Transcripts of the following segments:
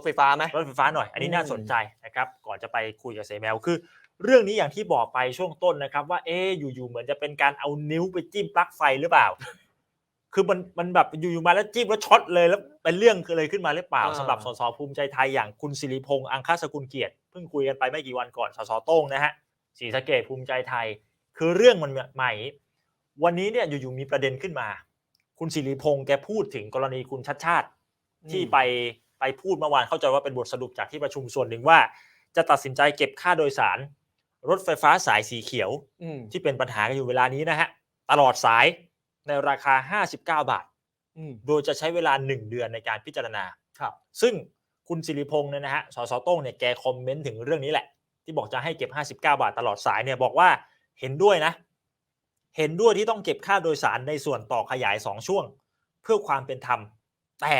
ถไฟฟ้าไหมรถไฟฟ้าหน่อย อันนี้อืมน่าสนใจนะครับ ก่อนจะไปคุยกับเซแมวคือ เรื่องนี้อย่างที่บอกไปช่วงต้นนะครับ ว่าเอ๊ะอยู่ๆเหมือนจะเป็นการเอานิ้วไปจิ้มปลั๊กไฟหรือเปล่า คือมันมันแบบอยู่ๆมาแล้วจิ้มแล้วช็อตเลยแล้วเป็นเรื่องคือเลยขึ้นมาหรือเปล่าอ่าสำหรับสสภูมิใจไทยอย่างคุณสิริพงษ์อังคาสกุลเกียรติเพิ่งคุยกันไปไม่กี่วันก่อนสสโต้งนะฮะศรีสะเกดภูมิใจไทย คือเรื่องมันใหม่ วันนี้เนี่ยอยู่ๆมีประเด็นขึ้นมา คุณสิริพงษ์แกพูดถึงกรณีคุณชัดชาติที่ไป ไปพูดเมื่อวานเข้าใจว่าเป็นบทสรุปจากที่ประชุมส่วนหนึ่งว่า จะตัดสินใจเก็บค่าโดยสาร รถไฟฟ้าสายสีเขียวอืมที่เป็นปัญหากันอยู่เวลานี้นะฮะตลอดสายในราคา 59 บาทอืมโดยจะใช้เวลา 1 เดือนในการพิจารณาครับ ซึ่งคุณสิริพงษ์เนี่ยนะฮะสสโต้งเนี่ยแกคอมเมนต์ถึงเรื่องนี้แหละ ที่บอกจะให้เก็บ 59 บาทตลอดสายเนี่ยบอกว่าเห็นด้วยนะ เห็นด้วยที่ต้องเก็บค่าโดยสารในส่วนต่อขยาย 2 ช่วง เพื่อความเป็นธรรม แต่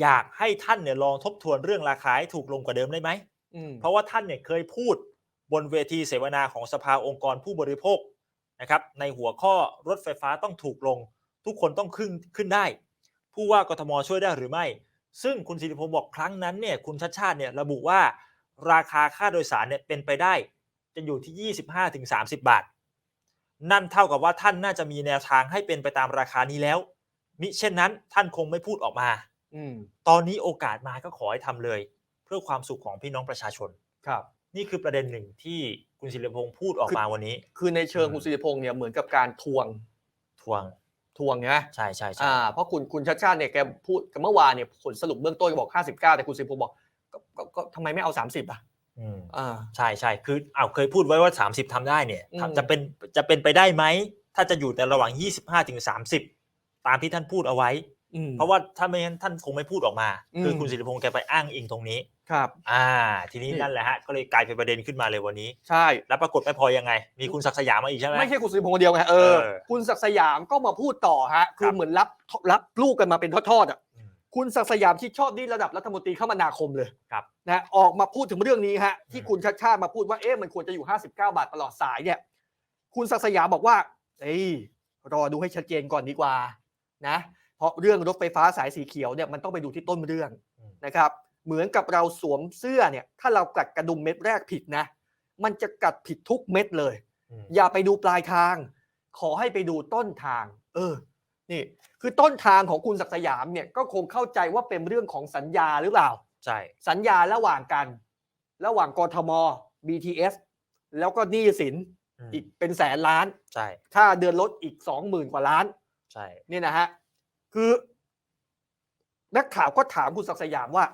อยากให้ท่านเนี่ยลองทบทวนเรื่องราคาให้ถูกลงกว่าเดิมได้ไหมอืมเพราะว่าท่านเนี่ยเคยพูดบนเวทีเสวนาของสภาองค์กรผู้บริโภคนะครับในหัวข้อรถไฟฟ้าต้องถูกลง ทุกคนต้องขึ้นขึ้นได้ ผู้ว่ากทมช่วยได้หรือไม่ ซึ่งคุณสิริพงศ์บอกครั้งนั้นเนี่ยคุณชัดชาติเนี่ยระบุว่าราคาค่าโดยสารเนี่ยเป็นไปได้ จะอยู่ที่ 25-30 บาท นั่นเท่ากับว่าท่านน่าจะมีแนวทางให้เป็นไปตามราคานี้แล้ว มิเช่นนั้นท่านคงไม่พูดออกมาอืม ตอนนี้โอกาสมาก็ขอให้ทำเลย เพื่อความสุขของพี่น้องประชาชน ครับ นี่คือประเด็นหนึ่งที่คุณศิริพงศ์พูดออกมาวันนี้ คือในเชิงอืมคุณสิริพงษ์เนี่ยเหมือนกับการทวงทวงทวงนะใช่ใช่ใช่อ่าเพราะคุณคุณชาติชาติเนี่ยแกพูดกันเมื่อวานเนี่ยผลสรุปเบื้องต้นบอก 59 แต่คุณสิริพงษ์บอกก็ก็ก็ทำไมไม่เอา 30 อะอืมอ่าใช่ใช่คืออ้าวเคยพูดไว้ว่า 30ทำได้เนี่ยอืมจะเป็นจะเป็นไปได้ไหม ถ้าจะอยู่แต่ระหว่าง 25ถึง30 ตามที่ท่านพูดเอาไว้อืม เพราะว่าถ้าไม่งั้นท่านคงไม่พูดออกมาอืมคือคุณศิริพงศ์แกไปอ้างอิงตรงนี้ครับ อ่า ทีนี้นี่นั่นแหละฮะก็เลยกลายเป็นประเด็นขึ้นมาเลยวันนี้ ใช่ แล้วปรากฏไม่พอยังไง มีคุณศักดิ์สยามมาอีกใช่ไหมไม่ใช่คุณสิริพงษ์คนเดียวไงเออเออคุณศักดิ์สยามก็มาพูดต่อฮะคืครัอบเหมือนรับรับลูกกันมาเป็นทอดๆอะอืมคุณศักดิ์สยามที่ชอบนี่ระดับรัฐมนตรีคมนาคมเลยครับนะออกมาพูดถึงเรื่องนี้ฮะที่อืมคุณชาติชาติมาพูดว่าเอ๊ะมันควรจะอยู่ 59 บาทตลอดสายเนี่ย คุณศักดิ์สยามบอกว่าเอ้ยรอดูให้ชัดเจนก่อนดีกว่า นะเพ ราะเรื่องรถไฟฟ้าสายสีเขียวเนี่ยมันต้องไปดูที่ต้นเรื่องอืมนะครับ เหมือนกับเราสวมเสื้อเนี่ยถ้าเรากัดกระดุมเม็ดแรกผิดนะ มันจะกัดผิดทุกเม็ดเลยอืมอย่าไปดูปลายทาง ขอให้ไปดูต้นทาง เออ นี่ คือต้นทางของคุณศักดิ์สยามเนี่ยก็คงเข้าใจว่าเป็นเรื่องของสัญญาหรือเปล่าใช่สัญญาระหว่างกัน ระหว่างกทม BTS แล้วก็หนี้สินอืมอีกเป็นแสนล้าน ใช่ค่าเดือนรถอีกสองหมื่นกว่าล้าน ใช่ นี่นะฮะ คือ นักข่าวก็ถามคุณศักดิ์สยามว่า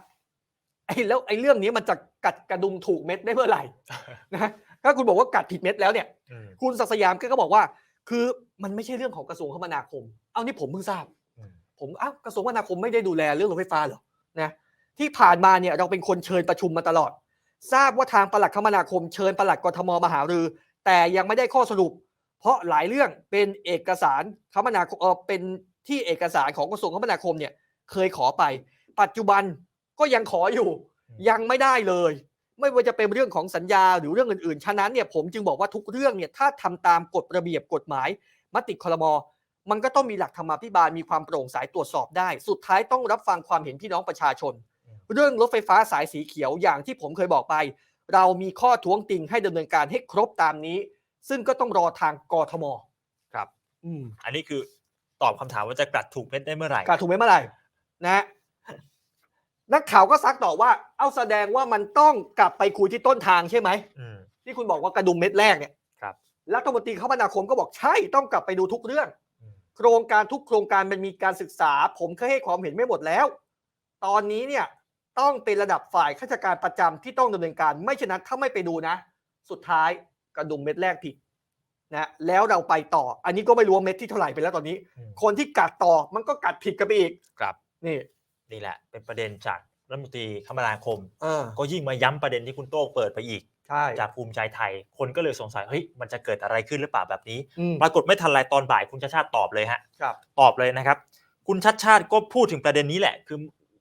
ไอ้แล้วไอ้เรื่องนี้มันจะกัดกระดุมถูกเม็ดได้เมื่อไหร่นะถ้าคุณบอกว่ากัดผิดเม็ดแล้วเนี่ยอืมคุณศักดิ์สยามก็บอกว่า คือมันไม่ใช่เรื่องของกระทรวงคมนาคม เอานี่ผมเพิ่งทราบอืมผมอ้าวกระทรวงคมนาคมไม่ได้ดูแลเรื่องรถไฟฟ้าเหรอนะที่ผ่านมาเนี่ยเราเป็นคนเชิญประชุมมาตลอด ทราบว่าทางปลัดคมนาคม เชิญปลัดกทมมาหารือ แต่ยังไม่ได้ข้อสรุป เพราะหลายเรื่องเป็นเอกสารคมนาคมเออเป็น ที่เอกสารของกระทรวงคมนาคมเนี่ยเคยขอไป ปัจจุบันก็ยังขออยู่ ยังไม่ได้เลย ไม่ว่าจะเป็นเรื่องของสัญญาหรือเรื่องอื่นๆ ฉะนั้นเนี่ยผมจึงบอกว่าทุกเรื่องเนี่ยถ้าทำตามกฎระเบียบกฎหมาย มติคลมมันก็ต้องมีหลักธรรมาภิบาลมีความโปร่งใสตรวจสอบได้ สุดท้ายต้องรับฟังความเห็นพี่น้องประชาชน เรื่องรถไฟฟ้าสายสีเขียวอย่างที่ผมเคยบอกไป เรามีข้อท้วงติงให้ดำเนินการให้ครบตามนี้ ซึ่งก็ต้องรอทางกทมครับ อืมอันนี้คือ ตอบคำถามว่าจะกัดถูกเม็ดได้เมื่อไหร่การถูกไหมเมื่อไหร่นะฮะนักข่าวก็ซักต่อว่า เอาแสดงว่ามันต้องกลับไปคุยที่ต้นทางใช่ไหมอืมที่คุณบอกว่ากระดุมเม็ดแรกเนี่ยครับรัฐมนตรีคมนาคมก็บอกใช่ต้องกลับไปดูทุกเรื่องอืมโครงการทุกโครงการมันมีการศึกษา ผมเคยให้ความเห็นไม่หมดแล้ว ตอนนี้เนี่ยต้องเป็นระดับฝ่ายข้าราชการประจำที่ต้องดำเนินการ ไม่ฉะนั้นถ้าไม่ไปดูนะ สุดท้ายกระดุมเม็ดแรกผิด นะแล้วเราไปต่อ อันนี้ก็ไม่รู้ว่าเม็ดที่เท่าไหร่ไปแล้วตอนนี้อืมคนที่กัดต่อมันก็กัดผิดกันไปอีกครับนี่นี่แหละ เป็นประเด็นจากรัฐมนตรีคมนาคมเออก็ยิ่งมาย้ำประเด็นที่คุณโต้งเปิดไปอีกใช่จากภูมิใจไทย คนก็เลยสงสัยเฮ้ยมันจะเกิดอะไรขึ้นหรือเปล่าแบบนี้อืมปรากฏไม่ทันไรตอนบ่ายคุณชาติชาติตอบเลยฮะครับตอบเลยนะครับ คุณชัดชาติก็พูดถึงประเด็นนี้แหละ คือ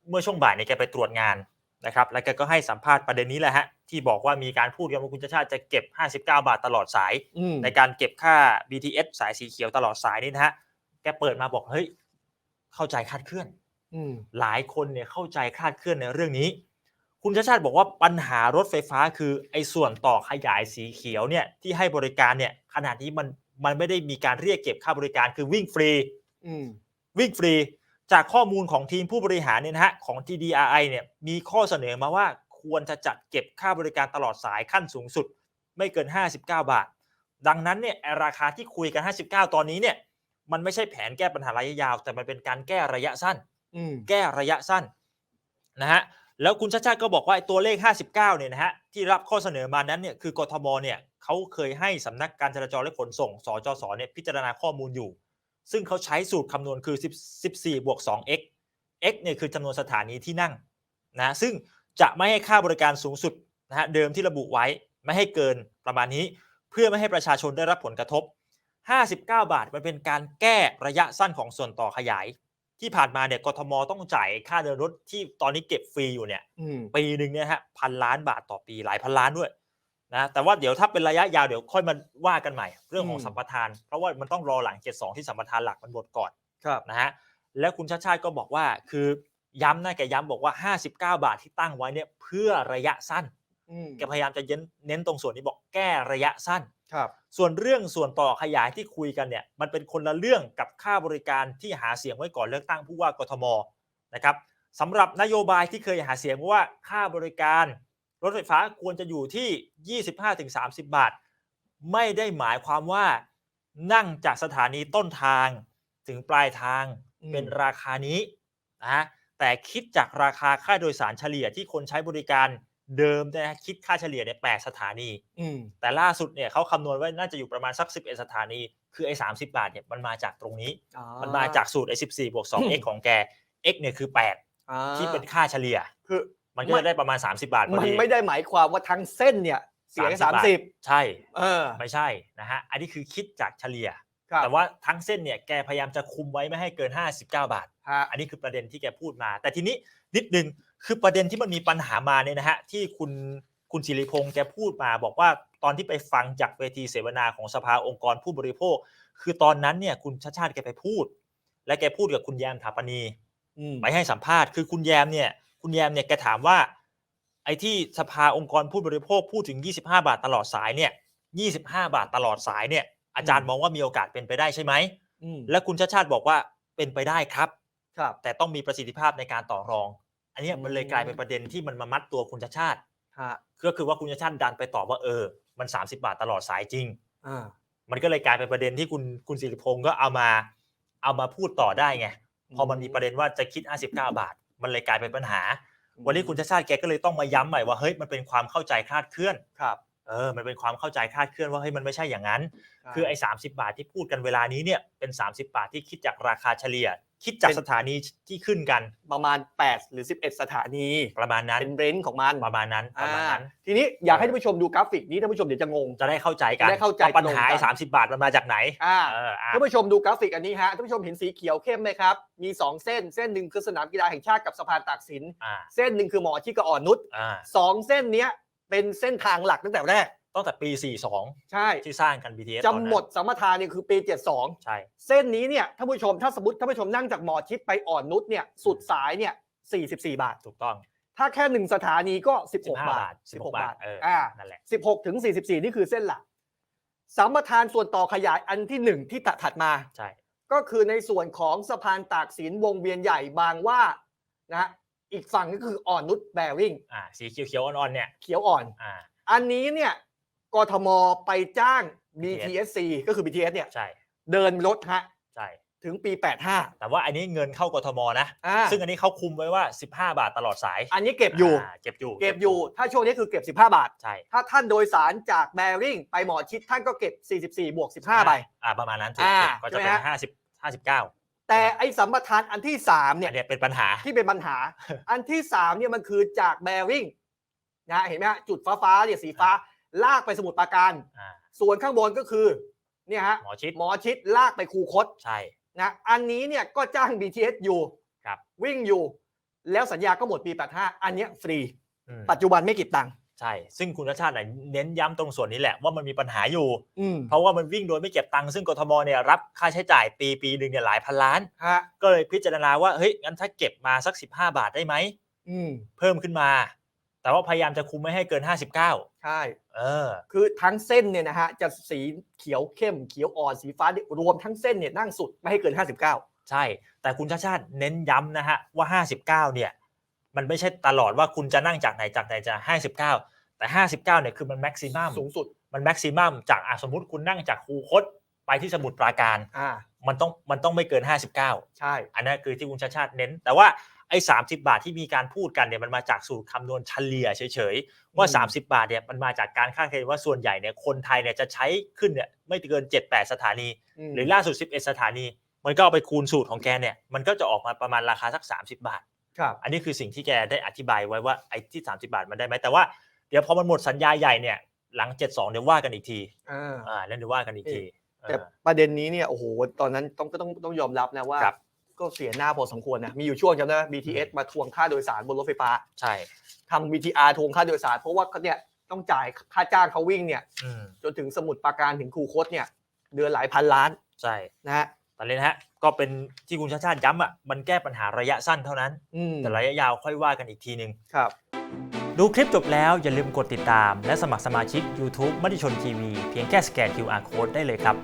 เมื่อช่วงบ่ายเนี่ยแกไปตรวจงาน นะครับแล้วแกก็ให้สัมภาษณ์ประเด็นนี้แหละฮะที่บอกว่ามีการพูดกันว่าคุณชัดชาติจะเก็บ 59 บาทตลอดสายอืมในการเก็บค่า BTS สายสีเขียวตลอดสายนี่นะฮะแกเปิดมาบอกเฮ้ยเข้าใจคลาดเคลื่อนอืมหลายคนเนี่ยเข้าใจคลาดเคลื่อนในเรื่องนี้ คุณชาติชาติบอกว่าปัญหารถไฟฟ้าคือไอ้ส่วนต่อขยายสีเขียวเนี่ยที่ให้บริการเนี่ยขนาดนี้มันมันไม่ได้มีการเรียกเก็บค่าบริการคือวิ่งฟรีอืมวิ่งฟรี จากข้อมูลของทีมผู้บริหารเนี่ยนะฮะของ TDRI เนี่ยมีข้อเสนอมาว่าควรจะจัดเก็บค่าบริการตลอดสายขั้นสูงสุด ไม่เกิน 59 บาท ดังนั้นเนี่ยไอ้ราคาที่คุยกัน 59 ตอนนี้เนี่ยมันไม่ใช่แผนแก้ปัญหาระยะยาว แต่มันเป็นการแก้ระยะสั้นอืมแก้ระยะสั้นนะฮะแล้วคุณชาติชาติก็บอกว่าไอ้ตัวเลข 59 เนี่ยนะฮะที่รับข้อเสนอมานั้นเนี่ยคือกทมเนี่ยเขาเคยให้สำนักการจราจรและขนส่งสจสเนี่ยพิจารณาข้อมูลอยู่ ซึ่งเขาใช้สูตรคำนวณคือ10 14 บวก 2x x เนี่ยคือจำนวนสถานีที่นั่งนะซึ่งจะไม่ให้ค่าบริการสูงสุดนะฮะเดิมที่ระบุไว้ไม่ให้เกินประมาณนี้ เพื่อไม่ให้ประชาชนได้รับผลกระทบ 59 บาทมันเป็นการแก้ระยะสั้นของส่วนต่อขยาย ที่ผ่านมาเนี่ยกทมต้องจ่ายค่าเดินรถที่ตอนนี้เก็บฟรีอยู่เนี่ยอืมปีหนึ่งเนี่ยฮะพันล้านบาทต่อปีหลายพันล้านด้วย นะแต่ว่าเดี๋ยวถ้าเป็นระยะยาวเดี๋ยวค่อยมาว่ากันใหม่ เรื่องของอืมสัมปทาน เพราะว่ามันต้องรอหลัง72ที่สัมปทานหลักมันหมดก่อนครับนะฮะแล้วคุณชาติชาติก็บอกว่าคือย้ำนะแกย้ำบอกว่า 59 บาทที่ตั้งไว้เนี่ยเพื่อระยะสั้นอืมแกพยายามจะเน้นเน้นตรงส่วนนี้บอกแก้ระยะสั้นครับ ส่วนเรื่องส่วนต่อขยายที่คุยกันเนี่ย มันเป็นคนละเรื่องกับค่าบริการที่หาเสียงไว้ก่อนเลือกตั้งผู้ว่ากทมนะครับสำหรับนโยบายที่เคยหาเสียงว่าค่าบริการ รถไฟฟ้าควรจะอยู่ที่ 25-30 บาท ไม่ได้หมายความว่านั่งจากสถานีต้นทางถึงปลายทางอืมเป็นราคานี้นะแต่คิดจากราคาค่าโดยสารเฉลี่ยที่คนใช้บริการเดิมนะคิดค่าเฉลี่ยเนี่ยแปดสถานีอืมแต่ล่าสุดเนี่ยเขาคำนวณไว้น่าจะอยู่ประมาณสัก11สถานี คือไอ้30บาทเนี่ยมันมาจากตรงนี้อ่มันมาจากสูตรไอ้14บวก 2x ของแก x เนี่ยคืออ่า8ที่เป็นค่าเฉลี่ย คือ มันก็จะได้ประมาณ 30 บาทพอมันดีไม่ได้หมายความว่าทั้งเส้นเนี่ย เสีย30สามบาทสิบใช่ เออไม่ใช่นะฮะอันนี้คือคิดจากเฉลี่ย ครับแต่ว่าทั้งเส้นเนี่ยแกพยายามจะคุมไว้ไม่ให้เกิน 59 บาท ฮะอันนี้คือประเด็นที่แกพูดมา แต่ทีนี้นิดนึงคือประเด็นที่มันมีปัญหามาเนี่ยนะฮะที่คุณคุณสิริพงษ์แกพูดมาบอกว่าตอนที่ไปฟังจากเวทีเสวนาของสภาองค์กรผู้บริโภค คือตอนนั้นเนี่ยคุณชาติชาติแกไปพูด และแกพูดกับคุณแยมถาปณีอืมไปให้สัมภาษณ์คือคุณแยมเนี่ย คุณแยมเนี่ยแกถามว่า ไอ้ที่สภาองค์กรผู้บริโภคพูดถึง 25 บาทตลอดสายเนี่ย 25 บาทตลอดสายเนี่ย อาจารย์มองว่ามีโอกาสเป็นไปได้ใช่ไหมอืมและคุณชาติชาติบอกว่าเป็นไปได้ครับ ครับ แต่ต้องมีประสิทธิภาพในการต่อรอง อันเนี้ยมันเลยอืมกลายเป็นประเด็นที่มันมามัดตัวคุณชาติชาติ ฮะ ก็คือว่าคุณชาติชาติดันไปตอบว่าเออ มัน 30 บาทตลอดสายจริง อ่า มันก็เลยกลายเป็นประเด็นที่คุณคุณสิริพงศ์ก็เอามา เอามาพูดต่อได้ไง พอมันมีประเด็นว่าจะคิด 59 บาท มันเลยกลายเป็นปัญหา วันนี้คุณชาติชาติแกก็เลยต้องมาย้ำใหม่ว่าเฮ้ยมันเป็นความเข้าใจคลาดเคลื่อนครับเออมันเป็นความเข้าใจคลาดเคลื่อนว่าเฮ้ยมันไม่ใช่อย่างนั้นใช่คือไอ้สาบาทที่พูดกันเวลานี้เนี่ยเป็น 30 บาทที่คิดจากราคาเฉลี่ย คิดจากเป็นสถานีที่ขึ้นกันประมาณ 8 หรือ 11 สถานีประมาณนั้นเป็นเรนจ์ของมันประมาณนั้นประมาณนั้นอ่าทีนี้อยากให้ท่านผู้ชมดูกราฟิกนี้ท่านผู้ชมเดี๋ยวจะงงจะได้เข้าใจกันจะได้เข้าใจว่ปัญหาตรงกันไอ้สามสิบาทมันมาจากไหนอ่าเอออะท่านผู้ชมดูกราฟิกอันนี้ฮะท่านผู้ชมเห็นสีเขียวเข้มไหมครับ มี 2 เส้นเส้นหนึ่งคือสนามกีฬาแห่งชาติกับสะพานตากสินอ่าเส้นหนึ่งคือหมอชิดกับอ่อนนุชอ่าสองเส้นเนี้ยเป็นเส้นทางหลักตั้งแต่แรก ตั้งแต่ปี 42 ใช่ที่สร้างกัน BTS จะตอนนั้นหมดสัมปทานเนี่ยคือปี 72 ใช่ เส้นนี้เนี่ยท่านผู้ชมถ้าสมมติท่านผู้ชมนั่งจากหมอชิดไปอ่อนนุชเนี่ยสุดสายเนี่ย 44 บาท ถูกต้อง ถ้าแค่หนึ่งสถานีก็ 16 15บาบาทท16 บาทเอออ่านั่นแหละ 16 ถึง 44 นี่คือเส้นหลักสัมปทานส่วนต่อขยายอันที่หนึ่งที่ตัดถัดมาใช่ก็คือในส่วนของสะพานตากสินวงเวียนใหญ่บางว่านะฮะอีกฝั่งก็คืออ่อนนุชแบริ่งอ่าสีเขียวๆอ่อนๆเนี่ยเขียวอ่อนอ่าอันนี้เนี่ย กทมไปจ้าง BTSC ก็คือ BTS เนี่ยใช่เดินรถฮะใช่ถึงปี 85 แต่ว่าอันนี้เงินเข้ากทมนะอ่าซึ่งอันนี้เขาคุมไว้ว่า 15 บาทตลอดสาย อันนี้เก็บอยู่าเก็บอยู่ เก็บอยู่ ถ้าช่วงนี้คือเก็บ 15 บาท ใช่ ถ้าท่านโดยสารจากแบริ่งไปหมอชิดท่านก็เก็บ 44 บวก 15 ไป อ่า ประมาณนั้นถูกอ่าก็จะใช่ไหมเป็นฮะ50 59 แต่ไอ้สัมปทานอันที่ 3 เนี่อัยนเนี้ยเป็นปัญหา ที่เป็นปัญหา อันที่ 3 เนี่ยมันคือจากแบริ่งนะ เห็นไหมฮะ จุดฟ้าฟ้าๆเนี่ยสีฟ้า ลากไปสมุทรปราการ อ่าส่วนข้างบนก็คือเนี่ยฮะหมอชิดหมอชิดลากไปคูคตใช่ นะอันนี้เนี่ยก็จ้าง BTS อยู่ครับ วิ่งอยู่ แล้วสัญญาก็หมดปี 85 อันเนี้ยฟรี อืมปัจจุบันไม่เก็บตังค์ใช่ ซึ่งคุณชาติชาติน่ะเน้นย้ำตรงส่วนนี้แหละว่ามันมีปัญหาอยู่ อืมเพราะว่ามันวิ่งโดยไม่เก็บตังค์ซึ่งกทมเนี่ยรับค่าใช้จ่ายปีปีหนึ่งเนี่ยหลายพันล้าน ฮะก็เลยพิจารณาว่าเฮ้ยงั้นถ้าเก็บมาสัก 15 บาทได้ไหม อืมเพิ่มขึ้นมา แต่ว่าพยายามจะคุมไม่ให้เกิน 59 ใช่ เออ คือทั้งเส้นเนี่ยนะฮะจะสีเขียวเข้มเขียวอ่อนสีฟ้าเนี่ยรวมทั้งเส้นเนี่ยนั่งสุดไม่ให้เกิน 59 ใช่ แต่คุณชาติชาติเน้นย้ำนะฮะว่า 59 เนี่ยมันไม่ใช่ตลอดว่าคุณจะนั่งจากไหนจากไหนจะ 59 แต่ 59 เนี่ยคือมันแม็กซิมัมสูงสุดมันแม็กซิมัมจากอะสมมติคุณนั่งจากคูคตไปที่สมุทรปราการอ่ามันต้องมันต้องไม่เกิน 59 ใช่ อันนั้นคือที่คุณชาติชาติเน้นแต่ว่า ไอ้สาบาทที่มีการพูดกันเนี่ยมันมาจากสูตรคำนวณเฉลี่ยเฉยๆ ว่าอืม30 บาทเนี่ยมันมาจากการคาดคะเนว่าส่วนใหญ่เนี่ยคนไทยเนี่ยจะใช้ขึ้นเนี่ยไม่เกิน 7-8 สถานีมหรือล่าสุด 11 สถานี มันก็เอาไปคูณสูตรของแกเนี่ยมันก็จะออกมาประมาณราคาสัก 30 บาทครับอันนี้คือสิ่งที่แกได้อธิบายไว้ว่าไอ้ที่ 30 บาทมันได้ไหมแต่ว่าเดี๋ยวพอมันหมดสัญญาใหญ่เนี่ยหลัง 72เดี๋ยวว่ากันอีกทีอ่าอ่าแล้วเดี๋ยวว่ากันอีกทีแต่เออประเด็นนี้เนี่ยโอ้โหตอนนั้นต้องก็ต้องต้องยอมรับนะว่าครับ ก็เสียหน้าพอสมควรนะมีอยู่ช่วงจำได้ไหม BTS มาทวงค่าโดยสารบนรถไฟฟ้าใช่ทำ BTR ทวงค่าโดยสาร เพราะว่าเขาเนี่ยต้องจ่ายค่าจ้างเขาวิ่งเนี่ย อืมจนถึงสมุทรปราการถึงคูคตเนี่ย เดือนหลายพันล้านใช่นะฮะตอนนี้นะฮะก็เป็นที่คุณชาติชาติย้ำอะมันแก้ปัญหาระยะสั้นเท่านั้น อืมแต่ระยะยาวค่อยว่ากันอีกทีหนึ่ง ครับ ดูคลิปจบแล้วอย่าลืมกดติดตาม และสมัครสมาชิก YouTube มติชนทีวีเพียงแค่สแกน QR Code ได้เลยครับ